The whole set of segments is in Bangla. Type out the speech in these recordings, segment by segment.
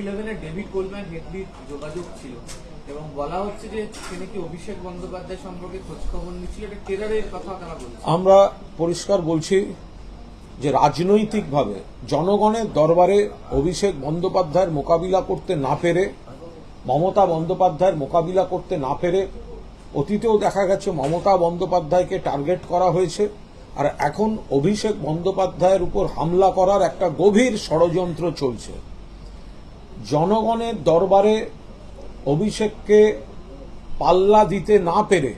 ইলেভেনে ডেভিড কোলম্যান হেডলির যোগাযোগ ছিল এবং বলা হচ্ছে যে সে নাকি অভিষেক বন্দ্যোপাধ্যায় সম্পর্কে খোঁজখবর নিচ্ছিল? এটা টেরারের কথা তারা বলছে। আমরা পরিষ্কার বলছি যে রাজনৈতিকভাবে জনগণের দরবারে অভিষেক বন্দ্যোপাধ্যায়ের মোকাবিলা করতে না পেরে, মমতা বন্দ্যোপাধ্যায়ের মোকাবিলা করতে না পেরে অতীতেও দেখা গেছে মমতা বন্দ্যোপাধ্যায়কে টার্গেট করা হয়েছে আর এখন অভিষেক বন্দ্যোপাধ্যায়ের উপর হামলা করার একটা গভীর ষড়যন্ত্র চলছে। জনগণের দরবারে অভিষেককে পাল্লা দিতে না পেরে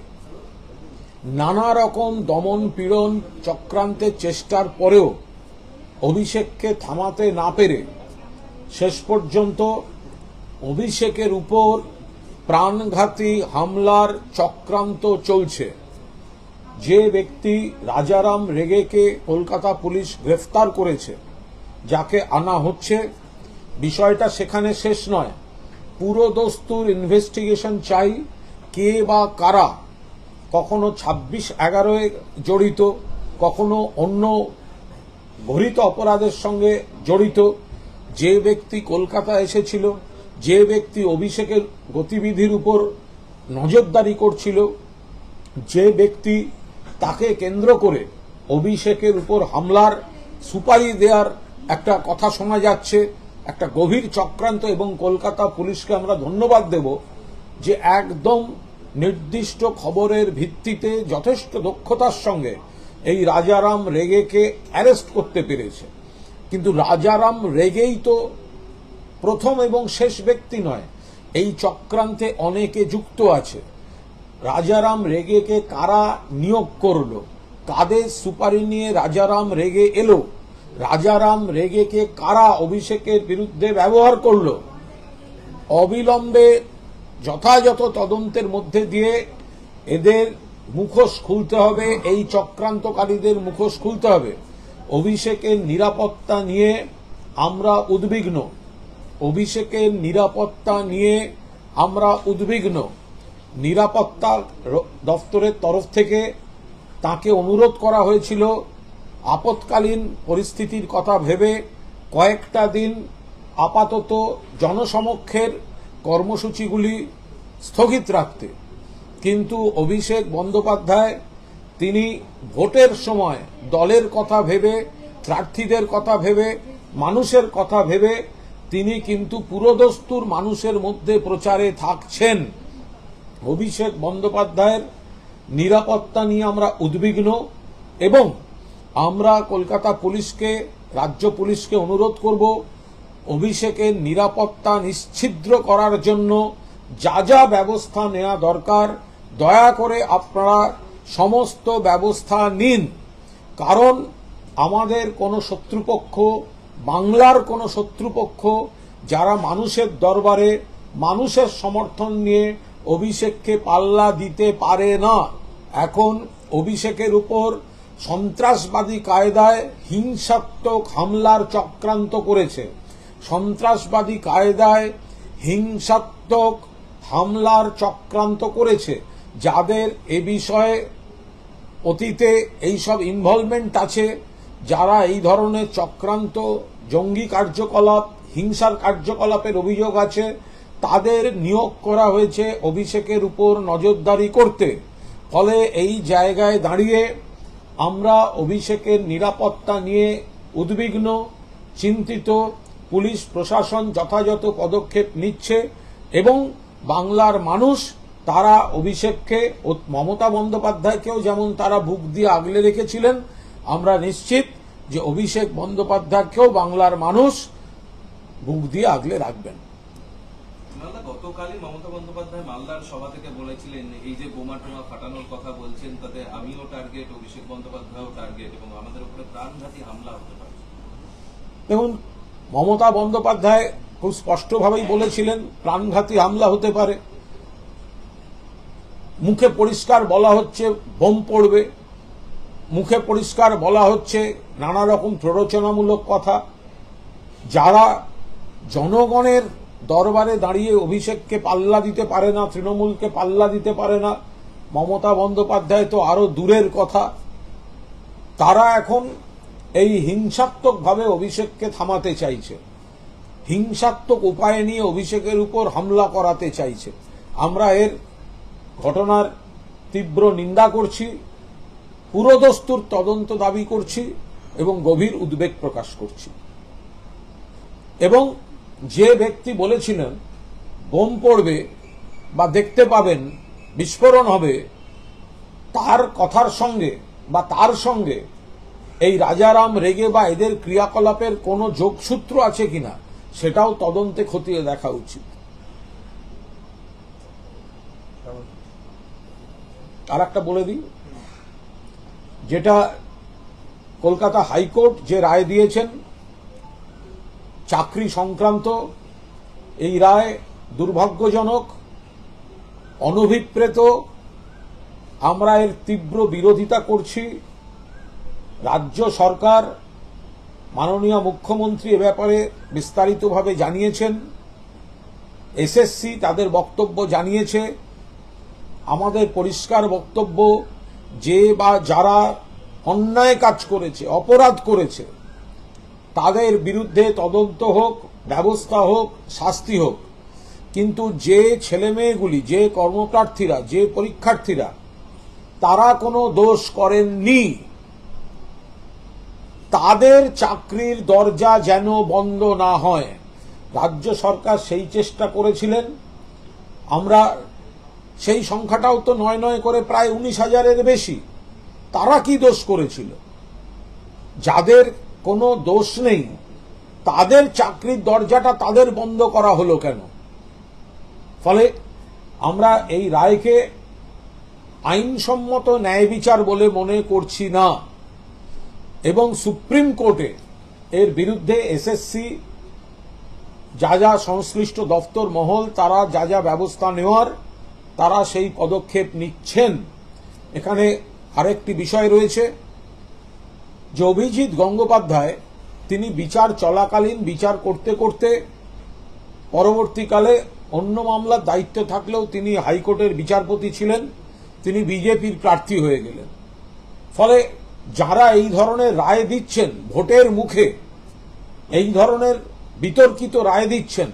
নানা রকম দমন পীড়ন চক্রান্তের চেষ্টার পরেও অভিষেককে থামাতে না পেরে শেষ পর্যন্ত অভিষেকের উপর প্রাণঘাতী হামলার চক্রান্ত চলছে। যে ব্যক্তি রাজারাম রেগেকে কলকাতা পুলিশ গ্রেফতার করেছে, যাকে আনা হচ্ছে বিষয়টা সেখানে শেষ নয়। পুরো দস্তুর ইনভেস্টিগেশন চাই কে বা কারা। কখনো ছাব্বিশ এগারোয় জড়িত, কখনো অন্য ঘরিত অপরাধের সঙ্গে জড়িত। যে ব্যক্তি কলকাতা এসেছিল, যে ব্যক্তি অভিষেকের গতিবিধির উপর নজরদারি করছিল, যে ব্যক্তি তাকে কেন্দ্র করে অভিষেকের উপর হামলার সুপারি দেওয়ার একটা কথা শোনা যাচ্ছে একটা গভীর চক্রান্ত এবং কলকাতা পুলিশকে আমরা ধন্যবাদ দেব যে একদম নির্দিষ্ট খবরের ভিত্তিতে যথেষ্ট দক্ষতার সঙ্গে এই রাজারাম রেগেকে অ্যারেস্ট করতে পেরেছে। কিন্তু রাজারাম রেগেই তো প্রথম এবং শেষ ব্যক্তি নয়, এই চক্রান্তে অনেকে যুক্ত আছে। রাজারাম রেগেকে কারা নিয়োগ করল? কাদের সুপারি নিয়ে রাজারাম রেগে এলো? রাজারাম রেগেকে কারা অভিষেকের বিরুদ্ধে ব্যবহার করল? অবিলম্বে যথাযথ তদন্তের মধ্যে দিয়ে এদের মুখোশ খুলতে হবে, এই চক্রান্তকারীদের মুখোশ খুলতে হবে। অভিষেকের নিরাপত্তা নিয়ে আমরা উদ্বিগ্ন। অভিষেকের নিরাপত্তা নিয়ে আমরা উদ্বিগ্ন। নিরাপত্তা র- দফতরের তরফ থেকে তাকে অনুরোধ করা হয়েছিল আপৎকালীন পরিস্থিতির কথা ভেবে কয়েকটা দিন আপাতত জনসমক্ষের কর্মসূচিগুলি স্থগিত রাখতে। কিন্তু অভিষেক বন্দ্যোপাধ্যায়, তিনি ভোটের সময় দলের কথা ভেবে, প্রার্থীদের কথা ভেবে, মানুষের কথা ভেবে, তিনি কিন্তু পুরোদস্তুর মানুষের মধ্যে প্রচারে থাকছেন। অভিষেক বন্দ্যোপাধ্যায়ের নিরাপত্তা নিয়ে আমরা উদ্বিগ্ন এবং আমরা কলকাতা পুলিশকে, রাজ্য পুলিশকে অনুরোধ করব অভিষেকের নিরাপত্তা নিশ্ছিদ্র করার জন্য যা যা ব্যবস্থা নেওয়া দরকার, দয়া করে আপনারা সমস্ত ব্যবস্থা নিন। কারণ আমাদের কোনো শত্রুপক্ষ, বাংলার কোনো শত্রুপক্ষ যারা মানুষের দরবারে মানুষের সমর্থন নিয়ে অভিষেককে পাল্লা দিতে পারে না। এখন অভিষেকের উপর সন্ত্রাসবাদী কায়দায় হিংসাত্মক হামলার চক্রান্ত করেছে। সন্ত্রাসবাদী কায়দায় হিংসাত্মক হামলার চক্রান্ত করেছে। যাদের এ বিষয়ে অতীতে এইসব ইনভলভমেন্ট আছে, যারা এই ধরনের চক্রান্ত, জঙ্গি কার্যকলাপ, হিংসার কার্যকলাপের অভিযোগ আছে, তাদের নিয়োগ করা হয়েছে অভিষেকের উপর নজরদারি করতে। ফলে এই জায়গায় দাঁড়িয়ে আমরা অভিষেকের নিরাপত্তা নিয়ে উদ্বিগ্ন, চিন্তিত, পুলিশ প্রশাসন যথাযথ পদক্ষেপ নিচ্ছে এবং বাংলার মানুষ তারা অভিষেককে মমতা বন্দ্যোপাধ্যায়কেও যেমন তারা বুক দিয়ে আগলে রেখেছিলেন, আমরা নিশ্চিত যে অভিষেক বন্দ্যোপাধ্যায়কেও বাংলার মানুষ বুক দিয়ে আগলে রাখবেন। গতকালই মমতা বন্দ্যোপাধ্যায় মালদার সভা থেকে বলেছিলেন, এই যে বোমা টোমা ফাটানোর কথা বলছেন, তাতে আমিও টার্গেট অভিষেক বন্দ্যোপাধ্যায়ও টার্গেট এবং আমাদের উপরে প্রাণঘাতী হামলা হতে পারে। দেখুন, মমতা বন্দ্যোপাধ্যায় খুব স্পষ্টভাবেই বলেছিলেন, প্রাণঘাতী হামলা হতে পারে। মুখে পরিষ্কার বলা হচ্ছে, বোম পড়বে। মুখে পরিষ্কার বলা হচ্ছে নানা রকম প্ররোচনামূলক কথা। যারা জনগণের দরবারে দাঁড়িয়ে অভিষেককে পাল্লা দিতে পারে না, তৃণমূলকে পাল্লা দিতে পারে না। মমতা বন্দ্যোপাধ্যায় তো আরও দূরের কথা। তারা এখন এই হিংসাত্মকভাবে অভিষেককে থামাতে চাইছে। হিংসাত্মক উপায় নিয়ে অভিষেকের উপর হামলা করাতে চাইছে। আমরা এর ঘটনার তীব্র নিন্দা করছি, পুরোদস্তুর তদন্ত দাবি করছি এবং গভীর উদ্বেগ প্রকাশ করছি। এবং যে ব্যক্তি বলেছিলেন, বোম পড়বে বা দেখতে পাবেন, বিস্ফোরণ হবে, তার কথার সঙ্গে বা তার সঙ্গে এই রাজারাম রেগে বা এদের ক্রিয়াকলাপের কোনো যোগসূত্র আছে কিনা, সেটাও তদন্তে খতিয়ে দেখা উচিত। আর একটা বলে দিই, যেটা কলকাতা হাইকোর্ট যে রায় দিয়েছেন চাকরি সংক্রান্ত এই রায় দুর্ভাগ্যজনক, অনভিপ্রেত। আমরা এর তীব্র বিরোধিতা করছি। রাজ্য সরকার, মাননীয় মুখ্যমন্ত্রী এ ব্যাপারে বিস্তারিতভাবে জানিয়েছেন। এসএসসি তাদের বক্তব্য জানিয়েছে। আমাদের পরিষ্কার বক্তব্য, যে বা যারা অন্যায় কাজ করেছে, অপরাধ করেছে তাদের বিরুদ্ধে তদন্ত হোক, ব্যবস্থা হোক, শাস্তি হোক। কিন্তু যে ছেলেমেয়েগুলি, যে কর্মপ্রার্থীরা, যে পরীক্ষার্থীরা, তারা কোনো দোষ করেননি। তাদের চাকরির দরজা যেন বন্ধ না হয়। রাজ্য সরকার সেই চেষ্টা করেছিলেন। আমরা সেই সংখ্যাটাও তো নয় নয় করে প্রায় উনিশ হাজারের বেশি। তারা কি দোষ করেছিল? যাদের কোনো দোষ নেই। তাদের চাকরির দরজাটা তাদের বন্ধ করা হলো কেন? ফলে আমরা এই রায়কে আইনসম্মত ন্যায় বিচার বলে মনে করছি না। এবং সুপ্রিম কোর্টে এর বিরুদ্ধে এসএসসি, যা যা সংশ্লিষ্ট দপ্তর মহল, তারা যা যা ব্যবস্থা নেওয়ার, তারা সেই পদক্ষেপ নিচ্ছেন। এখানে আরেকটি বিষয় রয়েছে। যে অভিজিৎ গঙ্গোপাধ্যায়, তিনি বিচার চলাকালীন বিচার করতে করতে পরবর্তীকালে অন্য মামলার দায়িত্ব থাকলেও তিনি হাইকোর্টের বিচারপতি ছিলেন, তিনি বিজেপির প্রার্থী হয়ে গেলেন। ফলে যারা এই ধরনের রায় দিচ্ছেন, ভোটের মুখে এই ধরনের বিতর্কিত রায় দিচ্ছেন,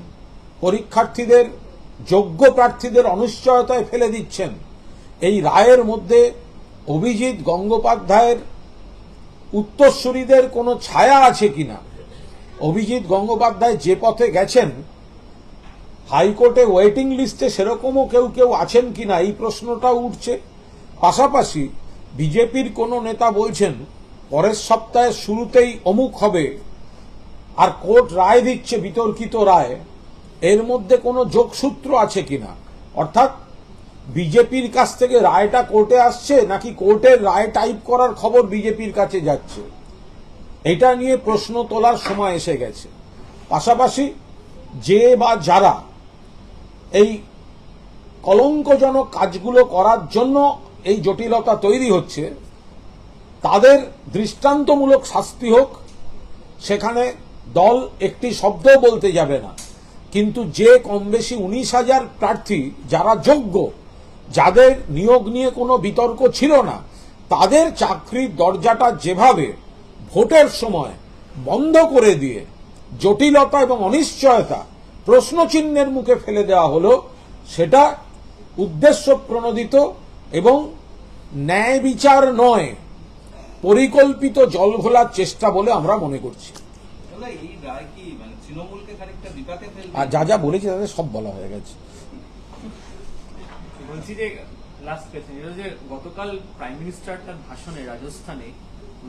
পরীক্ষার্থীদের, যোগ্য প্রার্থীদের অনিশ্চয়তায় ফেলে দিচ্ছেন, এই রায়ের মধ্যে অভিজিৎ গঙ্গোপাধ্যায়ের উত্তরসূরিদের কোনো ছায়া আছে কিনা? অভিজিৎ গঙ্গোপাধ্যায় যে পথে গেছেন, হাইকোর্টে ওয়েটিং লিস্টে সেরকমও কেউ কেউ আছেন কিনা এই প্রশ্নটা উঠছে। পাশাপাশি বিজেপির কোনো নেতা বলছেন, পরের সপ্তাহের শুরুতেই অমুক হবে। আর কোর্ট রায় দিচ্ছে বিতর্কিত রায়। এর মধ্যে কোনো যোগসূত্র আছে কিনা? অর্থাৎ বিজেপির কাছ থেকে রায়টা কোর্টে আসছে নাকি কোর্টের রায় টাইপ করার খবর বিজেপির কাছে যাচ্ছে? এটা নিয়ে প্রশ্ন তোলার সময় এসে গেছে। পাশাপাশি যে বা যারা এই কলঙ্কজনক কাজগুলো করার জন্য এই জটিলতা তৈরি হচ্ছে, তাদের দৃষ্টান্তমূলক শাস্তি হোক, সেখানে দল একটি শব্দ বলতে যাবে না। কিন্তু যে কম বেশি উনিশ হাজার প্রার্থী যারা যোগ্য যাদের নিয়োগ নিয়ে কোনো বিতর্ক ছিল না তাদের চাকরির দরজাটা যেভাবে ভোটের সময় বন্ধ করে দিয়ে জটিলতা এবং অনিশ্চয়তা প্রশ্নচিহ্নের মুখে ফেলে দেওয়া হলো সেটা উদ্দেশ্য প্রণোদিত এবং ন্যায় বিচার নয় পরিকল্পিত জল ঘোলার চেষ্টা বলে আমরা মনে করছি। মানে আর যা যা বলেছি তাদের সব বলা হয়ে গেছে। বলছি যে লাস্ট কোয়েশ্চেন এটা যে গতকাল প্রাইম মিনিস্টার তার ভাষণে রাজস্থানে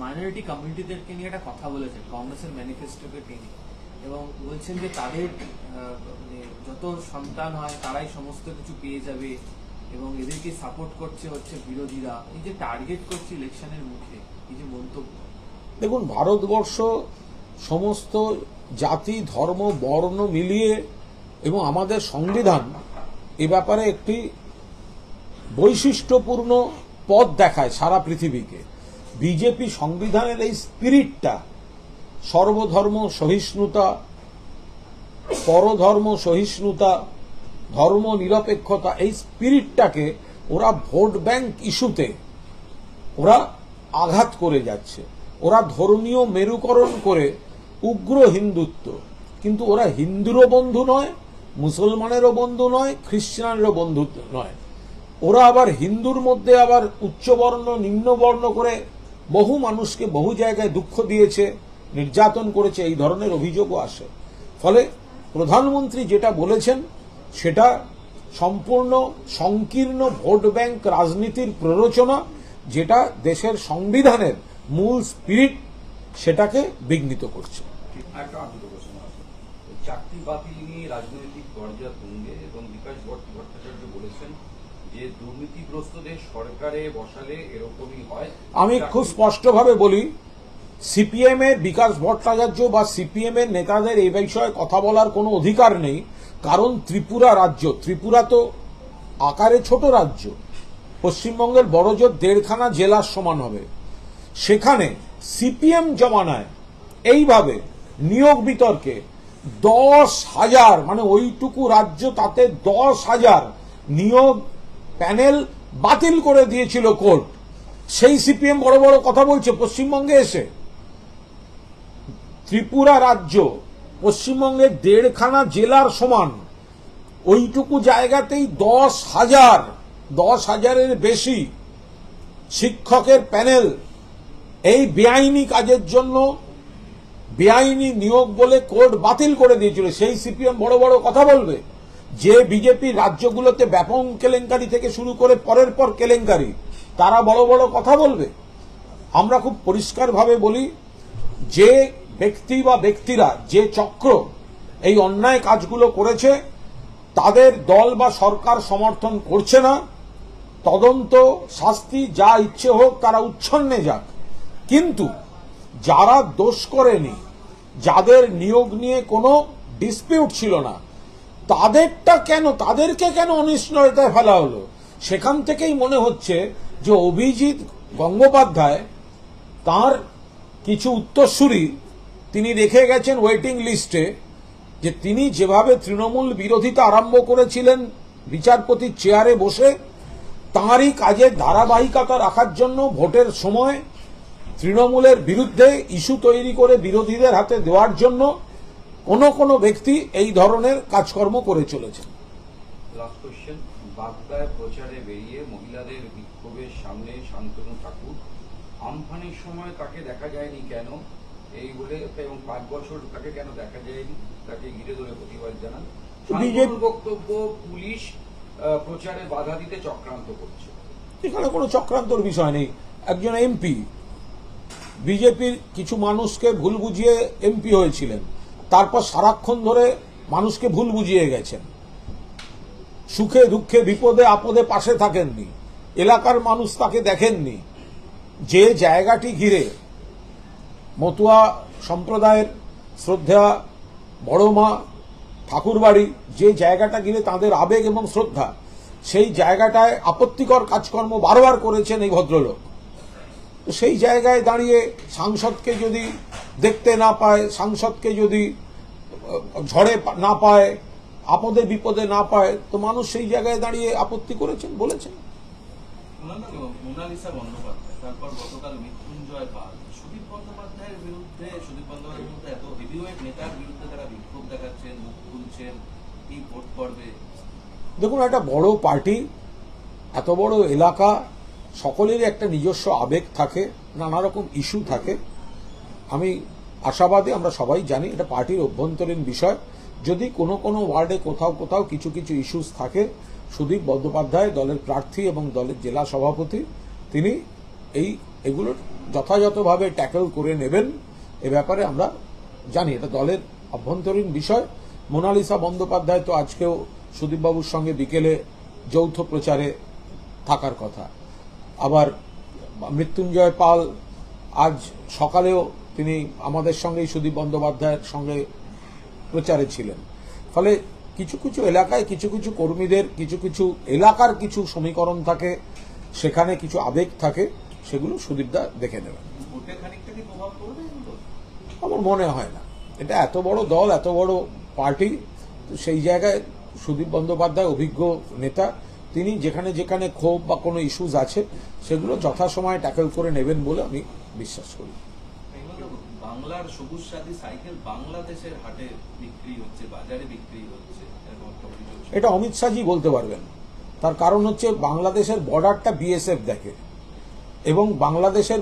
মাইনরিটি কমিউনিটিদেরকে নিয়ে একটা কথা বলেছেন, কংগ্রেসের ম্যানিফেস্টোকে টেনে। এবং বলছেন যে তাদের মানে যত সন্তান হয় তারাই সমস্ত কিছু পেয়ে যাবে এবং এদেরকে সাপোর্ট করছে হচ্ছে বিরোধীরা। এই যে টার্গেট করছে ইলেকশনের মুখে, এই যে মন্তব্য। দেখুন, ভারতবর্ষ সমস্ত জাতি, ধর্ম, বর্ণ মিলিয়ে এবং আমাদের সংবিধান এ ব্যাপারে একটি বৈশিষ্ট্যপূর্ণ পথ দেখায় সারা পৃথিবীকে। বিজেপি সংবিধানের এই স্পিরিটটা সর্বধর্ম সহিষ্ণুতা, পরধর্ম সহিষ্ণুতা, ধর্ম নিরপেক্ষতা, এই স্পিরিটটাকে ওরা ভোট ব্যাংক ইস্যুতে ওরা আঘাত করে যাচ্ছে। ওরা ধর্মীয় মেরুকরণ করে উগ্র হিন্দুত্ব। কিন্তু ওরা হিন্দুরও বন্ধু নয়, মুসলমানেরও বন্ধু নয়, খ্রিস্টানেরও বন্ধু নয়। ওরা আবার হিন্দুর মধ্যে আবার উচ্চবর্ণ, নিম্নবর্ণ করে বহু মানুষকে বহু জায়গায় দুঃখ দিয়েছে, নির্যাতন করেছে, এই ধরনের অভিযোগও আসে। ফলে প্রধানমন্ত্রী যেটা বলেছেন, সেটা সম্পূর্ণ সংকীর্ণ ভোট ব্যাংক রাজনীতির প্ররোচনা, যেটা দেশের সংবিধানের মূল স্পিরিট, সেটাকে বিঘ্নিত করছে। চাকরি বাতিল নিয়ে রাজনৈতিক তুঙ্গে এবং বিকাশ ভট্ট ভট্টাচার্য বলেছেন আমি খুব স্পষ্টভাবে বলি, সিপিএম এর বিকাশ ভট্টাচার্য বা সিপিএম এর নেতাদের এই বিষয়ে কথা বলার কোনো অধিকার নেই, কারণ ত্রিপুরা রাজ্য, ত্রিপুরা তো আকারে ছোট রাজ্য। পশ্চিমবঙ্গের বড় জোর দেড়খানা জেলার সমান হবে। সেখানে সিপিএম জমানায় এইভাবে নিয়োগ বিতর্কে দশ হাজার মানে ওইটুকু রাজ্য তাতে দশ হাজার নিয়োগ প্যানেল বাতিল করে দিয়েছিল কোর্ট। সেই সিপিএম বড় বড় কথা বলছে, পশ্চিমবঙ্গে এসে। ত্রিপুরা রাজ্য, পশ্চিমবঙ্গের দেড়খানা জেলার সমান। ওইটুকু জায়গাতেই দশ হাজার, দশ হাজারের বেশি শিক্ষকের প্যানেল এই বেআইনি কাজের জন্য, বেআইনি নিয়োগ বলে কোর্ট বাতিল করে দিয়েছিল। সেই সিপিএম বড় বড় কথা বলবে। যে বিজেপি রাজ্যগুলোতে ব্যাপক কেলেঙ্কারি থেকে শুরু করে পরের পর কেলেঙ্কারি, তারা বড় বড় কথা বলবে। আমরা খুব পরিষ্কারভাবে বলি, যে ব্যক্তি বা ব্যক্তিরা, যে চক্র এই অন্যায় কাজগুলো করেছে, তাদের দল বা সরকার সমর্থন করছে না। তদন্ত, শাস্তি যা ইচ্ছে হোক তারা উচ্ছন্নে যাক। কিন্তু যারা দোষ করেনি, যাদের নিয়োগ নিয়ে কোনো ডিসপিউট ছিল না তাদেরটা কেন, তাদেরকে কেন অনিশ্চয়তায় ফেলা হলো? সেখান থেকেই মনে হচ্ছে যে অভিজিৎ গঙ্গোপাধ্যায় তার কিছু উত্তরসূরি তিনি রেখে গেছেন ওয়েটিং লিস্টে যে তিনি যেভাবে তৃণমূল বিরোধিতা আরম্ভ করেছিলেন বিচারপতির চেয়ারে বসে, তাঁরই কাজের ধারাবাহিকতা রাখার জন্য ভোটের সময় তৃণমূলের বিরুদ্ধে ইস্যু তৈরি করে বিরোধীদের হাতে দেওয়ার জন্য কোনো কোনো ব্যক্তি এই ধরনের কাজকর্ম করে চলেছেন। লাস্ট কোশ্চেন বাগদায় প্রচারে বেরিয়ে মহিলাদের বিক্ষোভের সামনে শান্তনু ঠাকুর। আমফানের সময় তাকে দেখা যায়নি কেন? এই বলে এবং পাঁচ বছর তাকে কেন দেখা যায়নি? তাকে ঘিরে ধরে প্রতিবাদ জানান। বক্তব্য পুলিশ প্রচারে বাধা দিতে চক্রান্ত করছে। এখানে কোনো চক্রান্তর বিষয় নেই। একজন এমপি বিজেপির কিছু মানুষকে ভুল বুঝিয়ে এমপি হয়েছিলেন। তারপর সারাক্ষণ ধরে মানুষকে ভুল বুঝিয়ে গেছেন। সুখে, দুঃখে, বিপদে, আপদে পাশে থাকেননি। এলাকার মানুষ তাকে দেখেননি। যে জায়গাটি ঘিরে মতুয়া সম্প্রদায়ের শ্রদ্ধা, বড় মা, ঠাকুরবাড়ি, যে জায়গাটা ঘিরে তাদের আবেগ এবং শ্রদ্ধা, সেই জায়গাটায় আপত্তিকর কাজকর্ম বারবার করেছেন এই ভদ্রলোক। সেই জায়গায় দাঁড়িয়ে সাংসদকে যদি দেখতে না পায় সাংসদকে যদি ঝড়ে না পায় আপদে বিপদে না পায় তো মানুষ সেই জায়গায় দাঁড়িয়ে আপত্তি করেছেন বলেছেন। মোনালিসা বন্দ্যোপাধ্যায় তারপর গতকাল মৃত্যুঞ্জয় পাল। সুদীপ বন্দ্যোপাধ্যায়ের বিরুদ্ধে সুদীপ বন্দ্যোপাধ্যায়ের বিরুদ্ধে এত হেভিওয়েট নেতার বিরুদ্ধে তারা বিক্ষোভ দেখাচ্ছেন মুখ খুলছেন এই ভোট পর্বে দেখুন একটা বড় পার্টি এত বড় এলাকা সকলেরই একটা নিজস্ব আবেগ থাকে নানা রকম ইস্যু থাকে। আমি আশাবাদী, আমরা সবাই জানি, এটা পার্টির অভ্যন্তরীণ বিষয়। যদি কোনো কোনো ওয়ার্ডে কোথাও কোথাও কিছু কিছু ইস্যুস থাকে, সুদীপ বন্দ্যোপাধ্যায় দলের প্রার্থী এবং দলের জেলা সভাপতি, তিনি এই এগুলোর যথাযথভাবে ট্যাকেল করে নেবেন। এ ব্যাপারে আমরা জানি, এটা দলের অভ্যন্তরীণ বিষয়। মোনালিসা বন্দ্যোপাধ্যায় তো আজকেও সুদীপবাবুর সঙ্গে বিকেলে যৌথ প্রচারে থাকার কথা। আবার মৃত্যুঞ্জয় পাল আজ সকালেও তিনি আমাদের সঙ্গেই সুদীপ বন্দ্যোপাধ্যায়ের সঙ্গে প্রচারে ছিলেন। ফলে কিছু কিছু এলাকায় কিছু কিছু কর্মীদের কিছু কিছু এলাকার কিছু সমীকরণ থাকে সেখানে কিছু আবেগ থাকে সেগুলো সুদীপদা দেখে নেবেন। আমার মনে হয় না। এটা এত বড় দল এত বড় পার্টি সেই জায়গায় সুদীপ বন্দ্যোপাধ্যায় অভিজ্ঞ নেতা তিনি যেখানে যেখানে ক্ষোভ বা কোনো ইস্যুজ আছে সেগুলো যথাসময়ে ট্যাকেল করে নেবেন বলে আমি বিশ্বাস করি। বাংলার সবুজ সাথী সাইকেল বাংলাদেশের হাটে বিক্রি হচ্ছে বাজারে বিক্রি হচ্ছে। এটা অমিত শাহজি বলতে পারবেন। তার কারণ হচ্ছে বাংলাদেশের বর্ডারটা বিএসএফ দেখে এবং বাংলাদেশের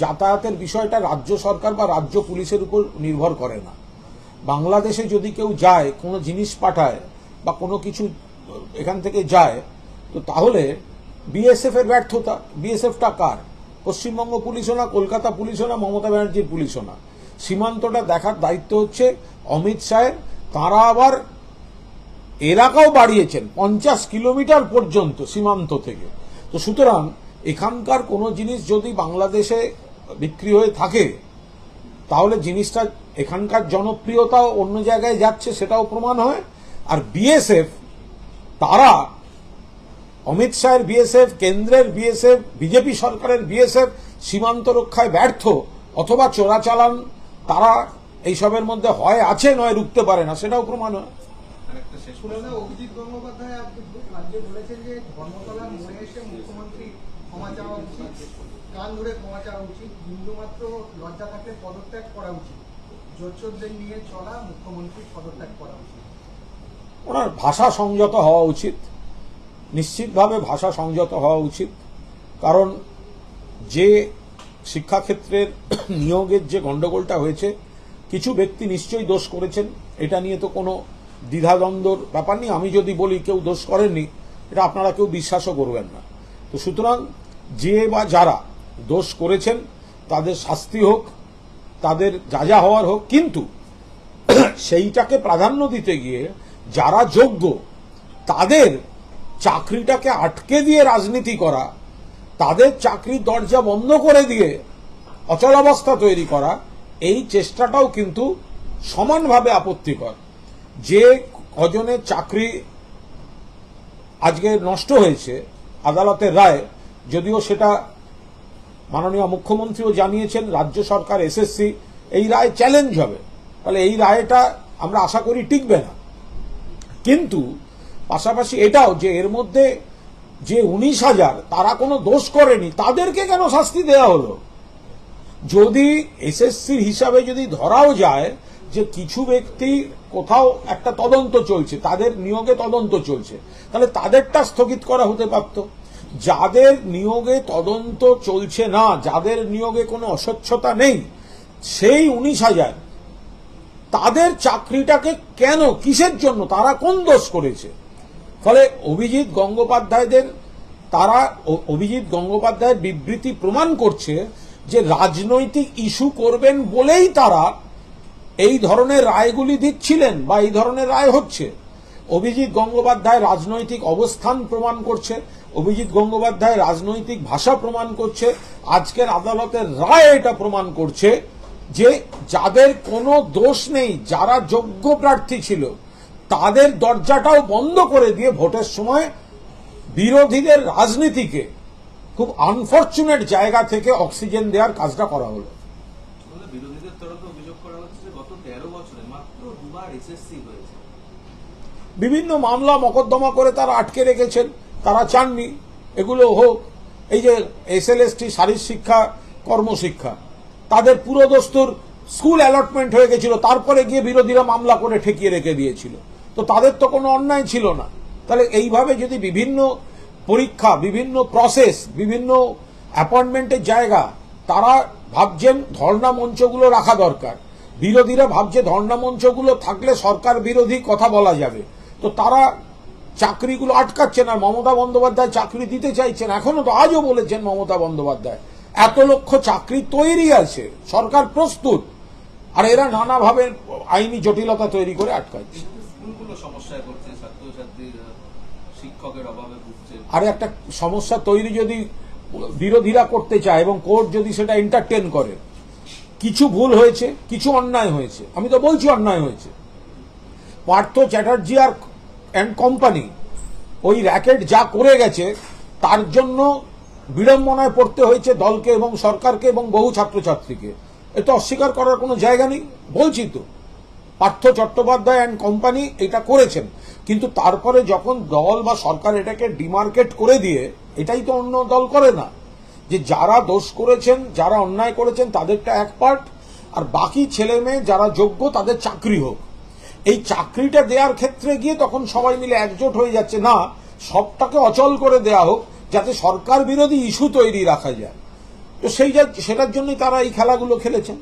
যাতায়াতের বিষয়টা রাজ্য সরকার বা রাজ্য পুলিশের উপর নির্ভর করে না। বাংলাদেশে যদি কেউ যায় কোনো জিনিস পাঠায় বা কোনো কিছু এখান থেকে যায় তো তাহলে বিএসএফ এর ব্যর্থতা বিএসএফটা কার? পশ্চিমবঙ্গ পুলিশও না কলকাতা পুলিশও না মমতা ব্যানার্জির পুলিশও না সীমান্তটা দেখার দায়িত্ব হচ্ছে অমিত শাহের। তাঁরা আবার এলাকাও বাড়িয়েছেন, পঞ্চাশ কিলোমিটার পর্যন্ত সীমান্ত থেকে। তো সুতরাং এখানকার কোনো জিনিস যদি বাংলাদেশে বিক্রি হয়ে থাকে, তাহলে জিনিসটা এখানকার জনপ্রিয়তাও অন্য জায়গায় যাচ্ছে, সেটাও প্রমাণ হয়। আর বিএসএফ তারা অমিত শাহের বিএসএফ কেন্দ্রের বিএসএফ বিজেপি সরকারের বিএসএফ সীমান্ত রক্ষায় ব্যর্থ অথবা চোরাচালান তারা এইসবের মধ্যে হয় আছে নয় রুখতে পারে না সেটাও প্রমাণ হয়। আরেকটা শেষ প্রশ্ন। পুরনো অভিজিৎ গঙ্গোপাধ্যায় আপনি বলেছেন যে ধর্মতলার মোড়ে এসে মুখ্যমন্ত্রী ক্ষমা চাওয়া উচিত। কান ধরে ক্ষমা চাওয়া উচিত? বিন্দুমাত্র লজ্জা থাকলে পদত্যাগ করা উচিত। জোচ্চোরদের নিয়ে চলা মুখ্যমন্ত্রীর পদত্যাগ করা উচিত। ওনার ভাষা সংযত হওয়া উচিত। নিশ্চিতভাবে ভাষা সংযত হওয়া উচিত। কারণ যে শিক্ষাক্ষেত্রের নিয়োগের যে গণ্ডগোলটা হয়েছে, কিছু ব্যক্তি নিশ্চয়ই দোষ করেছেন। এটা নিয়ে তো কোনো দ্বিধাদ্বন্দ্বর ব্যাপার নেই। আমি যদি বলি কেউ দোষ করেননি, এটা আপনারা কেউ বিশ্বাসও করবেন না। তো সুতরাং যে বা যারা দোষ করেছেন, তাদের শাস্তি হোক, তাদের যা যা হওয়ার হোক, কিন্তু সেইটাকে প্রাধান্য দিতে গিয়ে যারা যোগ্য, তাদের চাকরিটাকে আটকে দিয়ে রাজনীতি করা, তাদের চাকরির দরজা বন্ধ করে দিয়ে অচলাবস্থা তৈরি করা, এই চেষ্টাটাও কিন্তু সমানভাবে আপত্তিকর। যে কজনের চাকরি আজকে নষ্ট হয়েছে, আদালতের রায়, যদিও সেটা মাননীয় মুখ্যমন্ত্রীও জানিয়েছেন, রাজ্য সরকার এসএসসি এই রায় চ্যালেঞ্জ হবে। তাহলে এই রায়টা আমরা আশা করি টিকবে না। কিন্তু পাশাপাশি এটাও যে এর মধ্যে যে উনিশ হাজার, তারা কোনো দোষ করেনি, তাদেরকে কেন শাস্তি দেওয়া হলো? যদি এসএসসির হিসাবে যদি ধরাও যায় যে কিছু ব্যক্তি কোথাও একটা তদন্ত চলছে, তাদের নিয়োগে তদন্ত চলছে, তাহলে তাদেরটা স্থগিত করা হতে পারত। যাদের নিয়োগে তদন্ত চলছে না, যাদের নিয়োগে কোনো অস্বচ্ছতা নেই, সেই উনিশ হাজার, তাদের চাকরিটাকে কেন, কিসের জন্য, তারা কোন দোষ করেছে? ফলে অভিজিৎ গঙ্গোপাধ্যায়দের, তারা অভিজিৎ গঙ্গোপাধ্যায়ের বিবৃতি প্রমাণ করছে যে রাজনৈতিক ইস্যু করবেন বলেই তারা এই ধরনের রায়গুলি দিচ্ছিলেন বা এই ধরনের রায় হচ্ছে। অভিজিৎ গঙ্গোপাধ্যায় রাজনৈতিক অবস্থান প্রমাণ করছে, অভিজিৎ গঙ্গোপাধ্যায় রাজনৈতিক ভাষা প্রমাণ করছে, আজকের আদালতের রায় এটা প্রমাণ করছে যে যাদের কোনো দোষ নেই, যারা যোগ্য প্রার্থী ছিল তাদের দরজাটাও বন্ধ করে দিয়ে ভোটের সময় বিরোধীদের রাজনীতিকে খুব আনফর্চুনেট জায়গা থেকে অক্সিজেন দেওয়ার কাজটা করা হলো। বিরোধীদের তরফে অভিযোগ করা হচ্ছে যে গত তেরো বছরে মাত্র দুবার এসএসসি হয়েছে। বিভিন্ন মামলা মকদ্দমা করে তারা আটকে রেখেছেন তারা চাননি এগুলো হোক। এই যে এসএলএসটি শারীর শিক্ষা কর্মশিক্ষা তাদের পুরো দস্তুর স্কুল অ্যালটমেন্ট হয়ে গেছিল তারপরে গিয়ে বিরোধীরা মামলা করে ঠেকিয়ে রেখে দিয়েছিল। তো তাদের তো কোনো অন্যায় ছিল না। তাহলে এইভাবে যদি বিভিন্ন পরীক্ষা, বিভিন্ন প্রসেস বিভিন্ন অ্যাপয়েন্টমেন্টের জায়গা, তারা ভাবছেন ধর্ণা মঞ্চগুলো রাখা দরকার। বিরোধীরা ভাবছে ধর্ণা মঞ্চগুলো থাকলে সরকার বিরোধী কথা বলা যাবে। তো তারা চাকরিগুলো আটকাচ্ছেন আর মমতা বন্দ্যোপাধ্যায় চাকরি দিতে চাইছেন। এখনও তো আজও বলেছেন মমতা বন্দ্যোপাধ্যায়, এত লক্ষ চাকরি তৈরি আছে, সরকার প্রস্তুত, আর এরা নানাভাবে আইনি জটিলতা তৈরি করে আটকাচ্ছে। সমস্যায় আর একটা সমস্যা তৈরি যদি বিরোধীরা করতে চায় এবং কোর্ট যদি সেটা এন্টারটেন করে, কিছু ভুল হয়েছে, কিছু অন্যায় হয়েছে। আমি তো বলছি অন্যায় হয়েছে। পার্থ চ্যাটার্জি আর অ্যান্ড কোম্পানি ওই র্যাকেট যা করে গেছে, তার জন্য বিড়ম্বনায় পড়তে হয়েছে দলকে এবং সরকারকে এবং বহু ছাত্রছাত্রীকে। এটা অস্বীকার করার কোনো জায়গা নেই। বলছি তো। পার্থ চট্টোপাধ্যায় অ্যান্ড কোম্পানি এটা করেছেন। কিন্তু তারপরে যখন দল বা সরকার এটাকে ডিমার্কেট করে দিয়ে, এটাই তো অন্য দল করে না। যে যারা দোষ করেছেন, যারা অন্যায় করেছেন, তাদেরটা এক পার্ট আর বাকি ছেলে মেয়ে যারা যোগ্য, তাদের চাকরি হোক। এই চাকরিটা দেওয়ার ক্ষেত্রে গিয়ে তখন সবাই মিলে একজোট হয়ে যাচ্ছে, না, সবটাকে অচল করে দেয়া হোক, যাতে সরকার বিরোধী ইস্যু তৈরি রাখা যায়। তো সেই সেটার জন্যই তারা এই খেলাগুলো খেলেছেন।